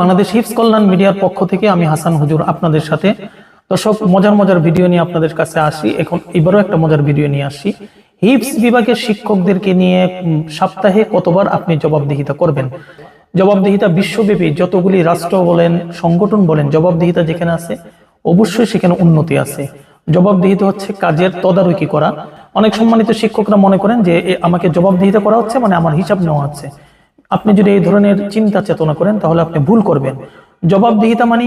বাংলাদেশ হিপস কল্যাণ মিডিয়ার পক্ষ থেকে আসি। ভিডিও নিয়ে আসি। হিপস বিভাগের আপনি জবাবদিহিতা করবেন? জবাবদিহিতা বিশ্বব্যাপী। যতগুলি রাষ্ট্র বলেন, সংগঠন বলেন, জবাবদিহিতা যেখানে আছে, অবশ্যই সেখানে উন্নতি আছে। জবাবদিহিতা হচ্ছে কাজের তদারকি করা। অনেক সম্মানিত শিক্ষকরা মনে করেন যে আমাকে জবাবদিহিতা করা হচ্ছে মানে আমার হিসাব নেওয়া হচ্ছে। আপনি যদি এই ধরনের চিন্তা চেতনা করেন, তাহলে আপনি ভুল করবেন। জবাবদিহিতা মানে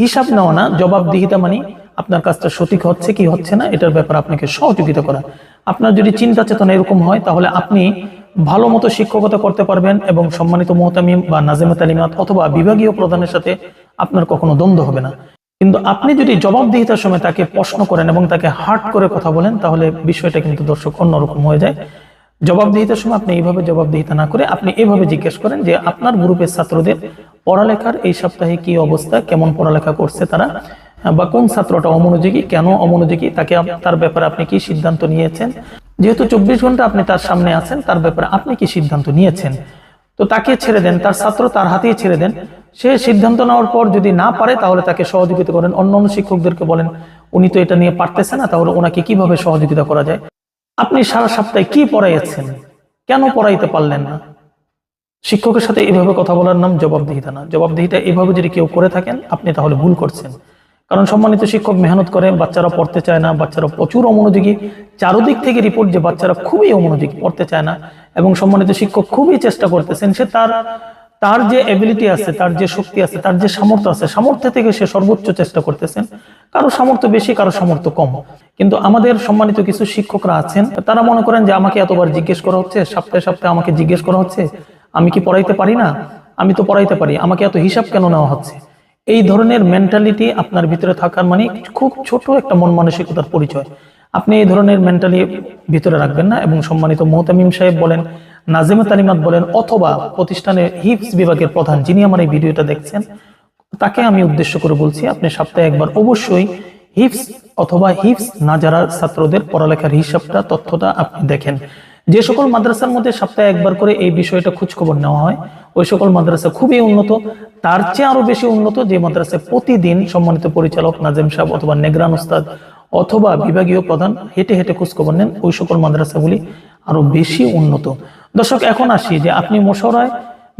হিসাব নেওয়া না, জবাবদিহিতা মানে আপনার কাজটা সঠিক হচ্ছে কি হচ্ছে না, এটার ব্যাপারে আপনাকে সহযোগিতা করা। আপনার যদি চিন্তা চেতনা এরকম হয়, তাহলে আপনি ভালো মতো শিক্ষকতা করতে পারবেন এবং সম্মানিত মোহতামিম বা নাজেমা তালিমাত অথবা বিভাগীয় প্রধানের সাথে আপনার কখনো দ্বন্দ্ব হবে না। কিন্তু আপনি যদি জবাবদিহিতার সময় তাকে প্রশ্ন করেন এবং তাকে হার্ট করে কথা বলেন, তাহলে বিষয়টা কিন্তু দর্শক অন্যরকম হয়ে যায়। জবাবদিহিতার সময় আপনি এইভাবে জবাবদিহিতা না করে আপনি এভাবে জিজ্ঞেস করেন যে আপনার গ্রুপের ছাত্রদের পড়ালেখার এই সপ্তাহে কি অবস্থা, কেমন পড়ালেখা করছে তারা, বা কোন ছাত্রটা অমনোযোগী, কেন অমনোযোগী, তাকে তার ব্যাপারে আপনি কি সিদ্ধান্ত নিয়েছেন? যেহেতু চব্বিশ ঘণ্টা আপনি তার সামনে আছেন, তার ব্যাপারে আপনি কি সিদ্ধান্ত নিয়েছেন? তো তাকে ছেড়ে দেন, তার ছাত্র তার হাতেই ছেড়ে দেন। সে সিদ্ধান্ত নেওয়ার পর যদি না পারে, তাহলে তাকে সহযোগিতা করেন। অন্য অন্য শিক্ষকদেরকে বলেন, উনি তো এটা নিয়ে পারতেছে না, তাহলে ওনাকে কীভাবে সহযোগিতা করা যায়? আপনি সারা সপ্তাহে কি পড়াইয়াছেন? কেন পড়াইতে পারলেন না? শিক্ষকের সাথে এভাবে কথা বলার নাম জবাবদিহিতা না। জবাবদিহিতা এভাবে যদি কেউ করে থাকেন, আপনি তাহলে ভুল করছেন। কারণ সম্মানিত শিক্ষক মেহনত করে বাচ্চারা পড়তে চায় না, বাচ্চারা প্রচুর অমনোযোগী। চারদিক থেকে রিপোর্ট যে বাচ্চারা খুবই অমনোযোগী, পড়তে চায় না। এবং সম্মানিত শিক্ষক খুবই চেষ্টা করতেছেন, সে তার তার যে এবিলিটি আছে, তার যে শক্তি আছে, তার যে সামর্থ্য আছে, সামর্থ্য থেকে সে সর্বোচ্চ চেষ্টা করতেছেন। কারও সামর্থ্য বেশি, কারও সামর্থ্য কম। কিন্তু আমাদের সম্মানিত কিছু শিক্ষকরা আছেন, তারা মনে করেন যে আমাকে এতবার জিজ্ঞেস করা হচ্ছে, সপ্তাহে সপ্তাহে আমাকে জিজ্ঞেস করা হচ্ছে, আমি কি পড়াইতে পারি না? আমি তো পড়াইতে পারি, আমাকে এত হিসাব কেন নেওয়া হচ্ছে? এই ধরনের মেন্টালিটি আপনার ভিতরে থাকার মানে খুব ছোট একটা মন মানসিকতার পরিচয়। আপনি এই ধরনের মেন্টালি ভিতরে রাখবেন না এবং সম্মানিত মোহতামিম সাহেব বলেন, নাজিমা তালিমাত বলেন, অথবা প্রতিষ্ঠানের হিপস বিভাগের প্রধান যিনি আমার এই ভিডিওটা দেখছেন, তাকে আমি উদ্দেশ্য করে বলছি, আপনি সপ্তাহে একবার অবশ্যই হিপস অথবা হিপস না যারা ছাত্রদের পড়ালেখার হিসাবটা, তথ্যটা আপনি দেখেন। যে সকল মাদ্রাসার মধ্যে সপ্তাহে একবার করে এই বিষয়টা খোঁজখবর নেওয়া হয়, ওই সকল মাদ্রাসা খুবই উন্নত, তার চেয়ে আরও বেশি উন্নত যে মাদ্রাসায় প্রতিদিন সম্মানিত পরিচালক নাজেম সাহেব অথবা নেগরান উস্তাদ অথবা বিভাগীয় প্রধান হেঁটে হেঁটে খোঁজখবর নেন। ওই সকল মাদ্রাসাগুলি আরও বেশি উন্নত। দর্শক এখন আসি যে আপনি মশরায়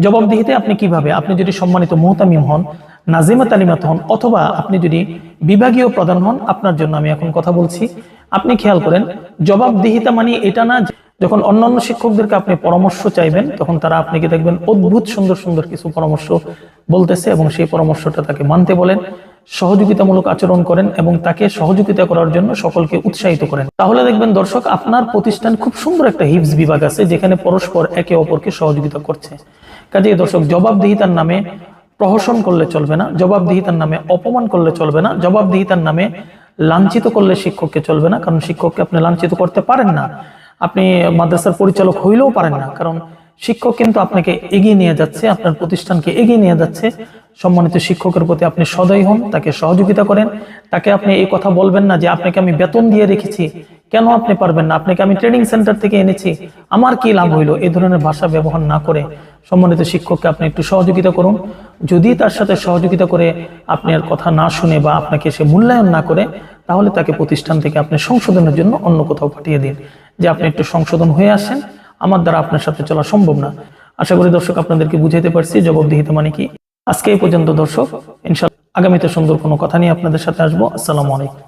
জবাবদিহিতে আপনি কীভাবে আপনি যদি সম্মানিত মোহতামিম হন নাজিমা তালিমাত হন অথবা আপনি যদি বিভাগীয় প্রধান হন আপনার জন্য আমি এখন কথা বলছি। আপনি খেয়াল করেন জবাবদিহিতা মানে এটা না যখন অন্যান্য শিক্ষকদেরকে আপনি পরামর্শ চাইবেন তখন তারা আপনাকে দেখবেন অদ্ভুত সুন্দর সুন্দর কিছু পরামর্শ বলতেছে এবং সেই পরামর্শটা তাকে মানতে বলেন। সহযোগিতামূলক আচরণ করেন এবং তাকে সহযোগিতা করার জন্য সকলকে উৎসাহিত করেন। তাহলে দেখবেন দর্শক, আপনার প্রতিষ্ঠান খুব সুন্দর একটা হিপস বিভাগ আছে, যেখানে পরস্পর একে অপরকে সহযোগিতা করছে। কাজেই দর্শক, জবাবদিহিতার নামে প্রহসন করলে চলবে না, জবাবদিহিতার নামে অপমান করলে চলবে না, জবাবদিহিতার নামে লাঞ্ছিত করলে শিক্ষককে চলবে না, কারণ শিক্ষককে আপনি লাঞ্ছিত করতে পারেন না। আপনি মাদ্রাসার পরিচালক হইলেও পারেন না, কারণ শিক্ষক কিন্তু আপনাকে এগিয়ে নিয়ে যাচ্ছে, আপনার প্রতিষ্ঠানকে এগিয়ে নিয়ে যাচ্ছে। সম্মানিত শিক্ষকের প্রতি আপনি সদয় হন, তাকে সহযোগিতা করেন। তাকে আপনি এই কথা বলবেন না যে, আপনাকে আমি বেতন দিয়ে রেখেছি। কেন আপনি পারবেন না? আপনাকে আমি ট্রেনিং সেন্টার থেকে এনেছি। আমার কি লাভ হইল? এই ধরনের ভাষা ব্যবহার না করে সম্মানিত শিক্ষককে আপনি একটু সহযোগিতা করুন। যদি তার সাথে সহযোগিতা করে আপনার কথা না শুনে বা আপনাকে সে মূল্যায়ন না করে, তাহলে তাকে প্রতিষ্ঠান থেকে আপনি সংশোধনের জন্য অন্য কোথাও পাঠিয়ে দিন। যে আপনি একটু সংশোধন হয়ে আসেন আমার দ্বারা আপনার সাথে চলা সম্ভব না। আশা করি দর্শক আপনাদেরকে বুঝাইতে পারছি, জবাবদিহিতা মানে কি। আজকে এই পর্যন্ত দর্শক ইনশাল্লাহ আগামীতে সুন্দর কোনো কথা নিয়ে আপনাদের সাথে আসব। আসসালামু আলাইকুম।